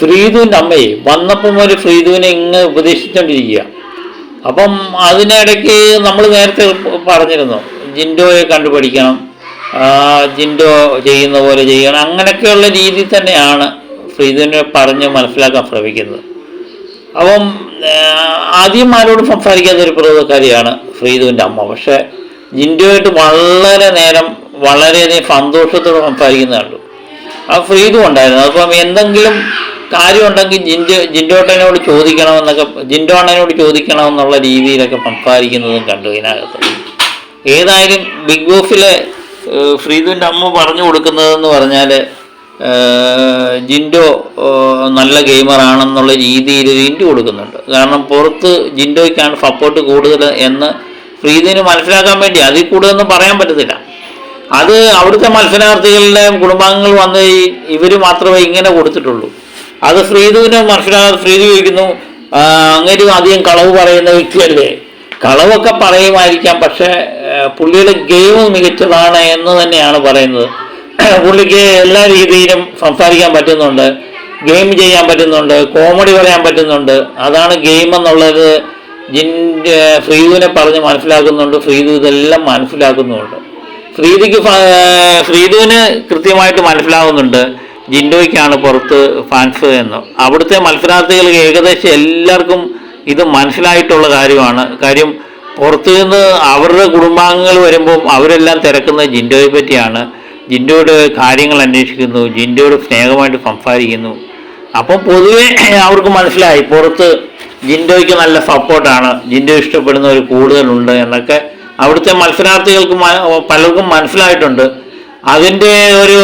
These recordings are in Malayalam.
ഫ്രീദുവിന്റെ അമ്മയെ. വന്നപ്പം ഒരു ഫ്രീദുവിനെ ഇങ്ങ് ഉപദേശിച്ചുകൊണ്ടിരിക്കുക അപ്പം അതിനിടയ്ക്ക് നമ്മൾ നേരത്തെ പറഞ്ഞിരുന്നു ജിൻഡോയെ കണ്ടുപഠിക്കണം ജിൻഡോ ചെയ്യുന്ന പോലെ ചെയ്യണം. അങ്ങനെയൊക്കെയുള്ള രീതി തന്നെയാണ് ഫ്രീദുവിനെ പറഞ്ഞ് മനസ്സിലാക്കാൻ ശ്രമിക്കുന്നത്. അപ്പം ആദ്യം ആരോട് സംസാരിക്കാത്ത ഒരു പ്രകൃതക്കാരിയാണ് ഫ്രീദുവിന്റെ അമ്മ. പക്ഷേ ജിൻഡോയായിട്ട് വളരെ നേരം വളരെയധികം സന്തോഷത്തോടെ സംസാരിക്കുന്നത് കണ്ടു ആ ഫ്രീദു ഉണ്ടായിരുന്നു. അപ്പം എന്തെങ്കിലും കാര്യമുണ്ടെങ്കിൽ ജിൻഡോ ജിൻഡോട്ടനോട് ചോദിക്കണമെന്നൊക്കെ ചോദിക്കണം ചോദിക്കണമെന്നുള്ള രീതിയിലൊക്കെ സംസാരിക്കുന്നതും കണ്ടു ഇതിനകത്ത്. ഏതായാലും ബിഗ് ബോസിലെ ഫ്രീദുവിന്റെ അമ്മ പറഞ്ഞു കൊടുക്കുന്നതെന്ന് പറഞ്ഞാൽ ജിൻഡോ നല്ല ഗെയിമറാണെന്നുള്ള രീതിയിൽ ഒരു കൊടുക്കുന്നുണ്ട്. കാരണം പുറത്ത് ജിൻഡോയ്ക്കാണ് സപ്പോർട്ട് കൂടുതൽ എന്ന് ഫ്രീദിന് മനസ്സിലാക്കാൻ വേണ്ടി അതിൽ കൂടുതലൊന്നും പറയാൻ പറ്റത്തില്ല. അത് അവിടുത്തെ മത്സരാർത്ഥികളുടെ കുടുംബാംഗങ്ങൾ വന്ന് ഇവർ മാത്രമേ ഇങ്ങനെ കൊടുത്തിട്ടുള്ളൂ. അത് ശ്രീധുവിനെ മനസ്സിലാകാതെ ശ്രീധു ചോദിക്കുന്നു അങ്ങനെ അധികം കളവ് പറയുന്ന വ്യക്തിയല്ലേ? കളവൊക്കെ പറയുമായിരിക്കാം പക്ഷേ പുള്ളിയുടെ ഗെയിം മികച്ചതാണ് എന്ന് തന്നെയാണ് പറയുന്നത്. പുള്ളിക്ക് എല്ലാ രീതിയിലും സംസാരിക്കാൻ പറ്റുന്നുണ്ട് ഗെയിം ചെയ്യാൻ പറ്റുന്നുണ്ട് കോമഡി പറയാൻ പറ്റുന്നുണ്ട്. അതാണ് ഗെയിം എന്നുള്ളത് ജിൻ ശ്രീധുവിനെ പറഞ്ഞ് മനസ്സിലാക്കുന്നുണ്ട് ശ്രീധു ഇതെല്ലാം മനസ്സിലാക്കുന്നുണ്ട്. ശ്രീതിക്ക് ശ്രീധുവിന് കൃത്യമായിട്ട് മനസ്സിലാവുന്നുണ്ട്. ജിൻഡോയ്ക്കാണ് പുറത്ത് ഫാൻസ് എന്ന്. അവിടുത്തെ മത്സരാർത്ഥികൾക്ക് ഏകദേശം എല്ലാവർക്കും ഇത് മനസ്സിലായിട്ടുള്ള കാര്യമാണ്. കാര്യം പുറത്തു നിന്ന് അവരുടെ കുടുംബാംഗങ്ങൾ വരുമ്പോൾ അവരെല്ലാം തിരക്കുന്നത് ജിൻഡോയെ പറ്റിയാണ്. ജിൻഡോയുടെ കാര്യങ്ങൾ അന്വേഷിക്കുന്നു ജിൻഡോയോട് സ്നേഹമായിട്ട് സംസാരിക്കുന്നു. അപ്പം പൊതുവെ അവർക്ക് മനസ്സിലായി പുറത്ത് ജിൻഡോയ്ക്ക് നല്ല സപ്പോർട്ടാണ് ജിൻഡോ ഇഷ്ടപ്പെടുന്നവർ കൂടുതലുണ്ട് എന്നൊക്കെ അവിടുത്തെ മത്സരാർത്ഥികൾക്ക് പലർക്കും മനസ്സിലായിട്ടുണ്ട്. അതിന്റെ ഒരു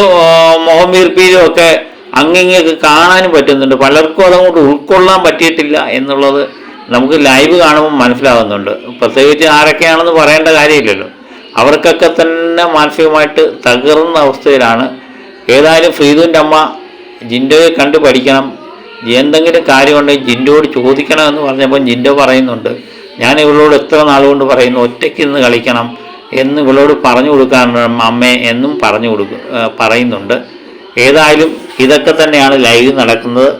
മുഖം വീർപ്പിയിലും ഒക്കെ അങ്ങിങ്ങൊക്കെ കാണാനും പറ്റുന്നുണ്ട്. പലർക്കും അതങ്ങോട്ട് ഉൾക്കൊള്ളാൻ പറ്റിയിട്ടില്ല എന്നുള്ളത് നമുക്ക് ലൈവ് കാണുമ്പോൾ മനസ്സിലാകുന്നുണ്ട് പ്രത്യേകിച്ച് ആരൊക്കെയാണെന്ന് പറയേണ്ട കാര്യമില്ലല്ലോ. അവർക്കൊക്കെ തന്നെ മാനസികമായിട്ട് തകർന്ന അവസ്ഥയിലാണ്. ഏതായാലും ഫ്രീദുവിന്റെ അമ്മ ജിൻഡോയെ കണ്ടു പഠിക്കണം. എന്തെങ്കിലും കാര്യമുണ്ടെങ്കിൽ ജിൻഡോട് ചോദിക്കണം എന്ന് പറഞ്ഞപ്പോൾ ജിൻഡോ പറയുന്നുണ്ട്. ഞാൻ ഇവളോട് എത്ര നാളുകൊണ്ട് പറയുന്നു? ഒറ്റയ്ക്ക് ഇന്ന് കളിക്കണം. എന്ന് ഇവളോട് പറഞ്ഞു കൊടുക്കാറുണ്ട് അമ്മേ എന്നും പറഞ്ഞു കൊടുക്കും പറയുന്നുണ്ട്. ഏതായാലും ഇതൊക്കെ തന്നെയാണ് ലൈവ് നടക്കുന്നത്.